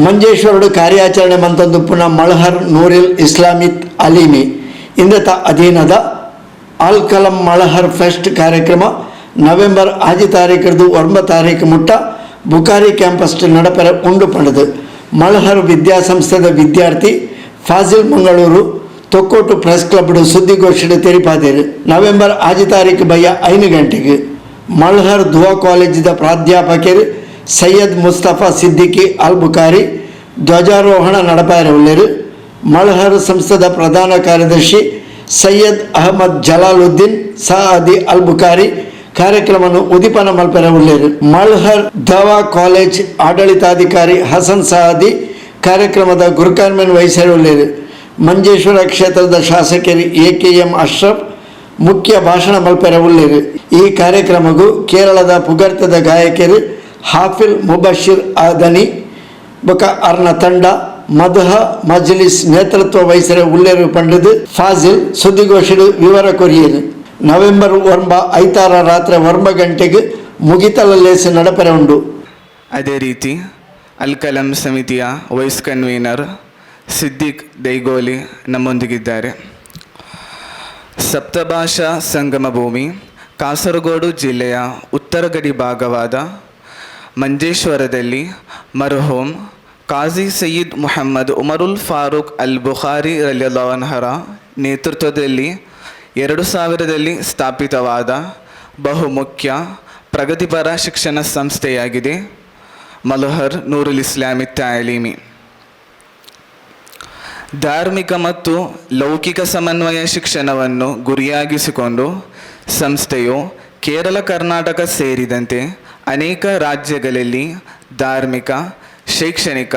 ಮಂಜೇಶ್ವರುಡು ಕಾರ್ಯಾಚರಣೆ ಮಂತೊಂದು ಪುನಃ ಮಳಹರ್ ನೂರಿಲ್ ಇಸ್ಲಾಮಿತ್ ಅಲೀಮಿ ಇಂದತ ಅಧೀನದ ಅಲ್ ಕಲಂ ಮಳಹರ್ ಫೆಸ್ಟ್ ಕಾರ್ಯಕ್ರಮ ನವೆಂಬರ್ ಆಜಿ ತಾರೀಕರದು ಒಂಬ ತಾರೀಕು ಮುಟ್ಟ ಬುಕಾರಿ ಕ್ಯಾಂಪಸ್ ನಡಪೆರ ಉಂಡು ಪಡೆದು. ಮಳಹರ್ ವಿದ್ಯಾಸಂಸ್ಥೆದ ವಿದ್ಯಾರ್ಥಿ ಫಾಜಿಲ್ ಮಂಗಳೂರು ತೊಕ್ಕೋಟು ಪ್ರೆಸ್ ಕ್ಲಬ್ಡು ಸುದ್ದಿಗೋಷ್ಠಿ ತೆರಿಪಾದೇರು. ನವೆಂಬರ್ ಆಜಿ ತಾರೀಕು ಬಯ್ಯ ಐದು ಗಂಟೆಗೆ ಮಳಹರ್ ದುವಾ ಕಾಲೇಜಿದ ಪ್ರಾಧ್ಯಾಪಕರು ಸೈಯದ್ ಮುಸ್ತಫಾ ಸಿದ್ದಿಕಿ ಅಲ್ ಬುಖಾರಿ, ಧ್ವಜಾರೋಹಣ ನಡಪಾರವುಳ್ಳರು ಮಳ್ಹರ್ ಸಂಸ್ಥದ ಪ್ರಧಾನ ಕಾರ್ಯದರ್ಶಿ ಸೈಯದ್ ಅಹಮದ್ ಜಲಾಲುದ್ದೀನ್ ಸಾದಿ ಅಲ್ ಬುಖಾರಿ ಕಾರ್ಯಕ್ರಮವನ್ನು ಉದಿಪನ ಮಲ್ಪೆರವುಳ್ಳರು ಮಳ್ಹರ್ ದವಾ ಕಾಲೇಜ್ ಆಡಳಿತಾಧಿಕಾರಿ ಹಸನ್ ಸಾದಿ ಕಾರ್ಯಕ್ರಮದ ಗುರುಕಾರ್ಮೆನ್ ವಹಿಸಿರುಳ್ಳರು. ಮಂಜೇಶ್ವರ ಕ್ಷೇತ್ರದ ಶಾಸಕರು ಎ ಕೆ ಎಂ ಅಶ್ರಫ್ ಮುಖ್ಯ ಭಾಷಣ ಮಲ್ಪೆರವುಳ್ಳರು ಈ ಕಾರ್ಯಕ್ರಮಗೂ ಕೇರಳದ ಪುಗರ್ತದ ಗಾಯಕರು ಹಾಫಿಲ್ ಮುಬಶಿರ್ ಆದನಿ ಬೊಕ ಅರ್ನ ತಂಡ ಮಧುಹ ಮಜ್ಲಿಸ್ ನೇತೃತ್ವ ವಹಿಸಿರ ಉಳ್ಳೇರು ಪಂಡದು ಫಾಜಿಲ್ ಸುದ್ದಿಗೋಷ್ಠಿ ವಿವರ ಕೊರಿಯೇನು. ನವೆಂಬರ್ ಒಂಬ ಐತಾರ ರಾತ್ರಿ ಒಂಬ ಗಂಟೆಗೆ ಮುಗಿತಲ ನಡಪೆರ ಉಂಡು. ಅದೇ ರೀತಿ ಅಲ್ ಕಲಂ ಸಮಿತಿಯ ವೈಸ್ ಕನ್ವೀನರ್ ಸಿದ್ದಿಕ್ ದೈಗೋಲಿ ನಮ್ಮೊಂದಿಗಿದ್ದಾರೆ. ಸಪ್ತಭಾಷಾ ಸಂಗಮ ಭೂಮಿ, ಕಾಸರಗೋಡು ಜಿಲ್ಲೆಯ ಉತ್ತರ ಗಡಿ ಭಾಗವಾದ ಮಂಜೇಶ್ವರದಲ್ಲಿ ಮರುಹೋಮ್ ಕಾಜಿ ಸಯೀದ್ ಮೊಹಮ್ಮದ್ ಉಮರುಲ್ ಫಾರೂಕ್ ಅಲ್ ಬುಖಾರಿ ರಲಿಯಲ್ಲವನ್ಹರ ನೇತೃತ್ವದಲ್ಲಿ ಎರಡು ಸಾವಿರದಲ್ಲಿ ಸ್ಥಾಪಿತವಾದ ಬಹುಮುಖ್ಯ ಪ್ರಗತಿಪರ ಶಿಕ್ಷಣ ಸಂಸ್ಥೆಯಾಗಿದೆ ಮಲಹರ್ ನೂರುಲ್ ಇಸ್ಲಾಮಿ ತಾಲೀಮಿ. ಧಾರ್ಮಿಕ ಮತ್ತು ಲೌಕಿಕ ಸಮನ್ವಯ ಶಿಕ್ಷಣವನ್ನು ಗುರಿಯಾಗಿಸಿಕೊಂಡು ಸಂಸ್ಥೆಯು ಕೇರಳ, ಕರ್ನಾಟಕ ಸೇರಿದಂತೆ ಅನೇಕ ರಾಜ್ಯಗಳಲ್ಲಿ ಧಾರ್ಮಿಕ, ಶೈಕ್ಷಣಿಕ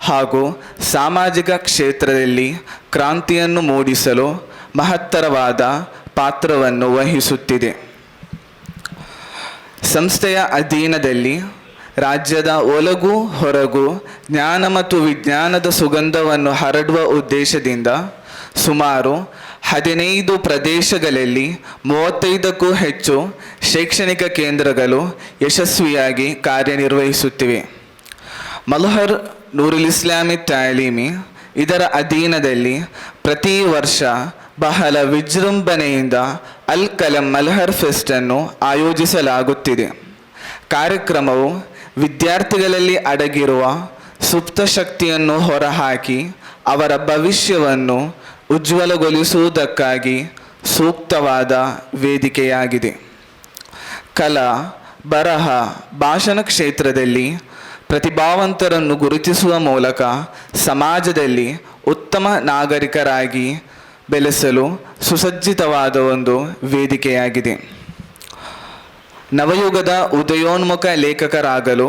ಹಾಗೂ ಸಾಮಾಜಿಕ ಕ್ಷೇತ್ರದಲ್ಲಿ ಕ್ರಾಂತಿಯನ್ನು ಮೂಡಿಸಲು ಮಹತ್ತರವಾದ ಪಾತ್ರವನ್ನು ವಹಿಸುತ್ತಿದೆ. ಸಂಸ್ಥೆಯ ಅಧೀನದಲ್ಲಿ ರಾಜ್ಯದ ಒಳಗೂ ಹೊರಗೂ, ಜ್ಞಾನ ಮತ್ತು ವಿಜ್ಞಾನದ ಸುಗಂಧವನ್ನು ಹರಡುವ ಉದ್ದೇಶದಿಂದ ಸುಮಾರು ಹದಿನೈದು ಪ್ರದೇಶಗಳಲ್ಲಿ ಮೂವತ್ತೈದಕ್ಕೂ ಹೆಚ್ಚು ಶೈಕ್ಷಣಿಕ ಕೇಂದ್ರಗಳು ಯಶಸ್ವಿಯಾಗಿ ಕಾರ್ಯನಿರ್ವಹಿಸುತ್ತಿವೆ. ಮಲಹರ್ ನೂರುಲ್ ಇಸ್ಲಾಮಿ ತಾಲೀಮಿ ಇದರ ಅಧೀನದಲ್ಲಿ ಪ್ರತಿ ವರ್ಷ ಬಹಳ ವಿಜೃಂಭಣೆಯಿಂದ ಅಲ್ ಕಲಂ ಮಲಹರ್ ಫೆಸ್ಟನ್ನು ಆಯೋಜಿಸಲಾಗುತ್ತಿದೆ. ಕಾರ್ಯಕ್ರಮವು ವಿದ್ಯಾರ್ಥಿಗಳಲ್ಲಿ ಅಡಗಿರುವ ಸುಪ್ತ ಶಕ್ತಿಯನ್ನು ಹೊರಹಾಕಿ ಅವರ ಭವಿಷ್ಯವನ್ನು ಉಜ್ವಲಗೊಳಿಸುವುದಕ್ಕಾಗಿ ಸೂಕ್ತವಾದ ವೇದಿಕೆಯಾಗಿದೆ. ಕಲಾ, ಬರಹ, ಭಾಷಣ ಕ್ಷೇತ್ರದಲ್ಲಿ ಪ್ರತಿಭಾವಂತರನ್ನು ಗುರುತಿಸುವ ಮೂಲಕ ಸಮಾಜದಲ್ಲಿ ಉತ್ತಮ ನಾಗರಿಕರಾಗಿ ಬೆಳೆಸಲು ಸುಸಜ್ಜಿತವಾದ ಒಂದು ವೇದಿಕೆಯಾಗಿದೆ. ನವಯುಗದ ಉದಯೋನ್ಮುಖ ಲೇಖಕರಾಗಲು,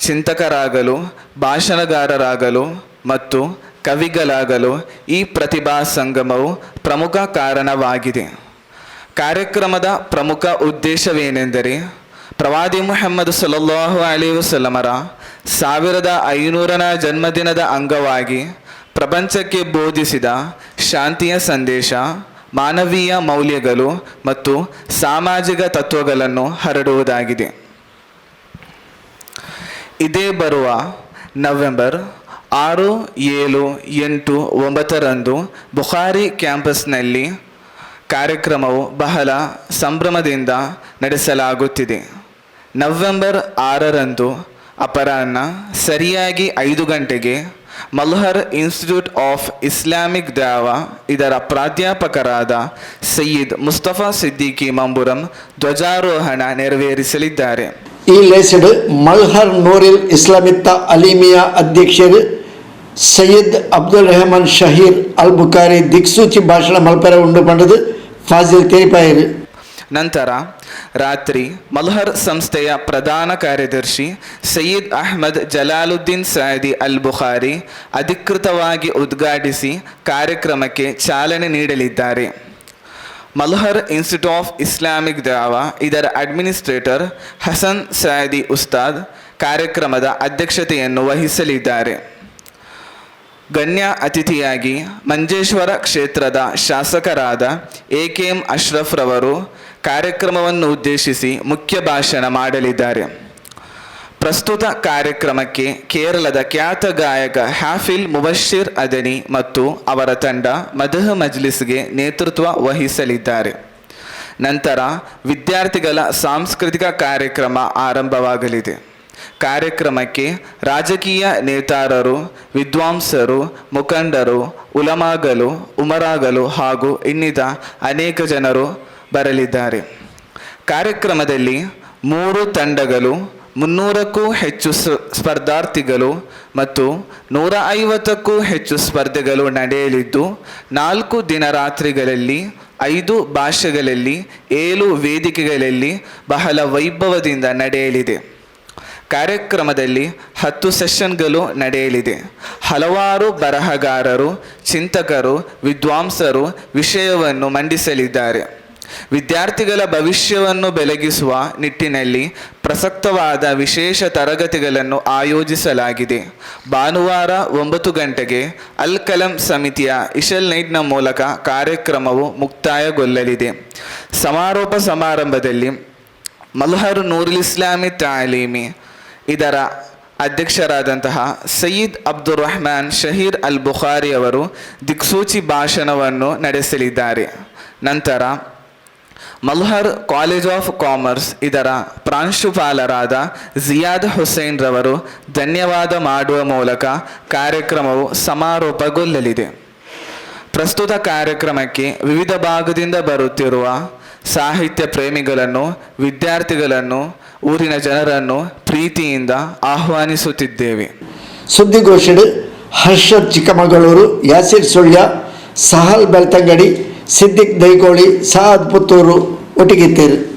ಚಿಂತಕರಾಗಲು, ಭಾಷಣಗಾರರಾಗಲು ಮತ್ತು ಕವಿಗಳಾಗಲು ಈ ಪ್ರತಿಭಾ ಸಂಗಮವು ಪ್ರಮುಖ ಕಾರಣವಾಗಿದೆ. ಕಾರ್ಯಕ್ರಮದ ಪ್ರಮುಖ ಉದ್ದೇಶವೇನೆಂದರೆ ಪ್ರವಾದಿ ಮುಹಮ್ಮದ್ ಸಲ್ಲಲ್ಲಾಹು ಅಲಿ ವಸಲಮರ ಸಾವಿರದ ಐನೂರನ ಜನ್ಮದಿನದ ಅಂಗವಾಗಿ ಪ್ರಪಂಚಕ್ಕೆ ಬೋಧಿಸಿದ ಶಾಂತಿಯ ಸಂದೇಶ, ಮಾನವೀಯ ಮೌಲ್ಯಗಳು ಮತ್ತು ಸಾಮಾಜಿಕ ತತ್ವಗಳನ್ನು ಹರಡುವುದಾಗಿದೆ. ಇದೇ ಬರುವ ನವೆಂಬರ್ ಆರು, ಏಳು, ಎಂಟು, ಒಂಬತ್ತರಂದು ಬುಖಾರಿ ಕ್ಯಾಂಪಸ್ನಲ್ಲಿ ಕಾರ್ಯಕ್ರಮವು ಬಹಳ ಸಂಭ್ರಮದಿಂದ ನಡೆಸಲಾಗುತ್ತಿದೆ. ನವೆಂಬರ್ ಆರರಂದು ಅಪರಾಹ್ನ ಸರಿಯಾಗಿ ಐದು ಗಂಟೆಗೆ Malhar institute of Islamic Dawa ಇದರ ಪ್ರಾಧ್ಯಾಪಕರಾದ ಸಯ್ಯದ್ ಮುಸ್ತಫಾ ಸಿದ್ದಿಕಿ ಮಂಬುರಂ ಧ್ವಜಾರೋಹಣ ನೆರವೇರಿಸಲಿದ್ದಾರೆ. ಈ ಲೇಸಡ್ ಮಲ್ಹರ್ ನೂರಿಲ್ ಇಸ್ಲಾಮಿತ್ತ ಅಲಿಮಿಯಾ ಅಧ್ಯಕ್ಷರು ಸಯ್ಯದ್ ಅಬ್ದುಲ್ ರೆಹಮಾನ್ ಶಹೀರ್ ಅಲ್ ಬುಖಾರಿ ದಿಕ್ಸೂಚಿ ಭಾಷಣ ಮಲ್ಪರ ಉಂಡು ಪಂಡದು ಫಾಜಿಲ್ ತೇರಿಪಾಯರು. ನಂತರ ರಾತ್ರಿ ಮಲ್ಹರ್ ಸಂಸ್ಥೆಯ ಪ್ರಧಾನ ಕಾರ್ಯದರ್ಶಿ ಸಯ್ಯಿದ್ ಅಹ್ಮದ್ ಜಲಾಲುದ್ದೀನ್ ಸಾಯದಿ ಅಲ್ ಬುಖಾರಿ ಅಧಿಕೃತವಾಗಿ ಉದ್ಘಾಟಿಸಿ ಕಾರ್ಯಕ್ರಮಕ್ಕೆ ಚಾಲನೆ ನೀಡಲಿದ್ದಾರೆ. Malhar institute of Islamic Dawa ಇದರ ಅಡ್ಮಿನಿಸ್ಟ್ರೇಟರ್ ಹಸನ್ ಸಾಯದಿ ಉಸ್ತಾದ್ ಕಾರ್ಯಕ್ರಮದ ಅಧ್ಯಕ್ಷತೆಯನ್ನು ವಹಿಸಲಿದ್ದಾರೆ. ಗಣ್ಯ ಅತಿಥಿಯಾಗಿ ಮಂಜೇಶ್ವರ ಕ್ಷೇತ್ರದ ಶಾಸಕರಾದ ಎ ಕೆ ಎಂ ಅಶ್ರಫ್ ರವರು ಕಾರ್ಯಕ್ರಮವನ್ನು ಉದ್ದೇಶಿಸಿ ಮುಖ್ಯ ಭಾಷಣ ಮಾಡಲಿದ್ದಾರೆ. ಪ್ರಸ್ತುತ ಕಾರ್ಯಕ್ರಮಕ್ಕೆ ಕೇರಳದ ಖ್ಯಾತ ಗಾಯಕ ಹ್ಯಾಫಿಲ್ ಮುಬಶಿರ್ ಅದನಿ ಮತ್ತು ಅವರ ತಂಡ ಮದಹ ಮಜ್ಲಿಸ್ಗೆ ನೇತೃತ್ವ ವಹಿಸಲಿದ್ದಾರೆ. ನಂತರ ವಿದ್ಯಾರ್ಥಿಗಳ ಸಾಂಸ್ಕೃತಿಕ ಕಾರ್ಯಕ್ರಮ ಆರಂಭವಾಗಲಿದೆ. ಕಾರ್ಯಕ್ರಮಕ್ಕೆ ರಾಜಕೀಯ ನೇತಾರರು ವಿದ್ವಾಂಸರು, ಮುಖಂಡರು, ಉಲಮಾಗಲು, ಉಮರಾಗಲು ಹಾಗೂ ಇನ್ನಿತ ಅನೇಕ ಜನರು ಬರಲಿದ್ದಾರೆ. ಕಾರ್ಯಕ್ರಮದಲ್ಲಿ ಮೂರು ತಂಡಗಳು, ಮುನ್ನೂರಕ್ಕೂ ಹೆಚ್ಚು ಸ್ಪರ್ಧಾರ್ಥಿಗಳು ಮತ್ತು ನೂರ ಐವತ್ತಕ್ಕೂ ಹೆಚ್ಚು ಸ್ಪರ್ಧೆಗಳು ನಡೆಯಲಿದ್ದು, ನಾಲ್ಕು ದಿನ ರಾತ್ರಿಗಳಲ್ಲಿ, ಐದು ಭಾಷೆಗಳಲ್ಲಿ, ಏಳು ವೇದಿಕೆಗಳಲ್ಲಿ ಬಹಳ ವೈಭವದಿಂದ ನಡೆಯಲಿದೆ. ಕಾರ್ಯಕ್ರಮದಲ್ಲಿ ಹತ್ತು ಸೆಷನ್ಗಳು ನಡೆಯಲಿದೆ. ಹಲವಾರು ಬರಹಗಾರರು, ಚಿಂತಕರು, ವಿದ್ವಾಂಸರು ವಿಷಯವನ್ನು ಮಂಡಿಸಲಿದ್ದಾರೆ. ವಿದ್ಯಾರ್ಥಿಗಳ ಭವಿಷ್ಯವನ್ನು ಬೆಳಗಿಸುವ ನಿಟ್ಟಿನಲ್ಲಿ ಪ್ರಸಕ್ತವಾದ ವಿಶೇಷ ತರಗತಿಗಳನ್ನು ಆಯೋಜಿಸಲಾಗಿದೆ. ಭಾನುವಾರ ಒಂಬತ್ತು ಗಂಟೆಗೆ ಅಲ್ ಕಲಂ ಸಮಿತಿಯ ಇಶಲ್ ನೈಟ್ನ ಮೂಲಕ ಕಾರ್ಯಕ್ರಮವು ಮುಕ್ತಾಯಗೊಳ್ಳಲಿದೆ. ಸಮಾರೋಪ ಸಮಾರಂಭದಲ್ಲಿ ಮಲ್ಹರ್ ನೂರುಲ್ ಇಸ್ಲಾಮಿ ತಾಲೀಮಿ ಇದರ ಅಧ್ಯಕ್ಷರಾದಂತಹ ಸಯೀದ್ ಅಬ್ದುಲ್ ರಹಮಾನ್ ಶಹೀರ್ ಅಲ್ ಬುಖಾರಿ ಅವರು ದಿಕ್ಸೂಚಿ ಭಾಷಣವನ್ನು ನಡೆಸಲಿದ್ದಾರೆ. ನಂತರ ಮಲ್ಹರ್ ಕಾಲೇಜ್ ಆಫ್ ಕಾಮರ್ಸ್ ಇದರ ಪ್ರಾಂಶುಪಾಲರಾದ ಜಿಯಾದ್ ಹುಸೇನ್ ರವರು ಧನ್ಯವಾದ ಮಾಡುವ ಮೂಲಕ ಕಾರ್ಯಕ್ರಮವು ಸಮಾರೋಪಗೊಳ್ಳಲಿದೆ. ಪ್ರಸ್ತುತ ಕಾರ್ಯಕ್ರಮಕ್ಕೆ ವಿವಿಧ ಭಾಗದಿಂದ ಬರುತ್ತಿರುವ ಸಾಹಿತ್ಯ ಪ್ರೇಮಿಗಳನ್ನು, ವಿದ್ಯಾರ್ಥಿಗಳನ್ನು ಊರಿನ ಜನರನ್ನು ಪ್ರೀತಿಯಿಂದ ಆಹ್ವಾನಿಸುತ್ತಿದ್ದೇವೆ. ಸುದ್ದಿಗೋಷ್ಠಿ ಹರ್ಷದ್ ಚಿಕ್ಕಮಗಳೂರು, ಯಾಸಿರ್ ಸುಳ್ಯ, ಸಹಲ್ ಬೆಳ್ತಂಗಡಿ, ಸಿದ್ದಿಕ್ ದೈಗೋಳಿ ಸಹದ್ ಪುತ್ತೂರು ಒಟ್ಟಿಗಿತ್ತೀರು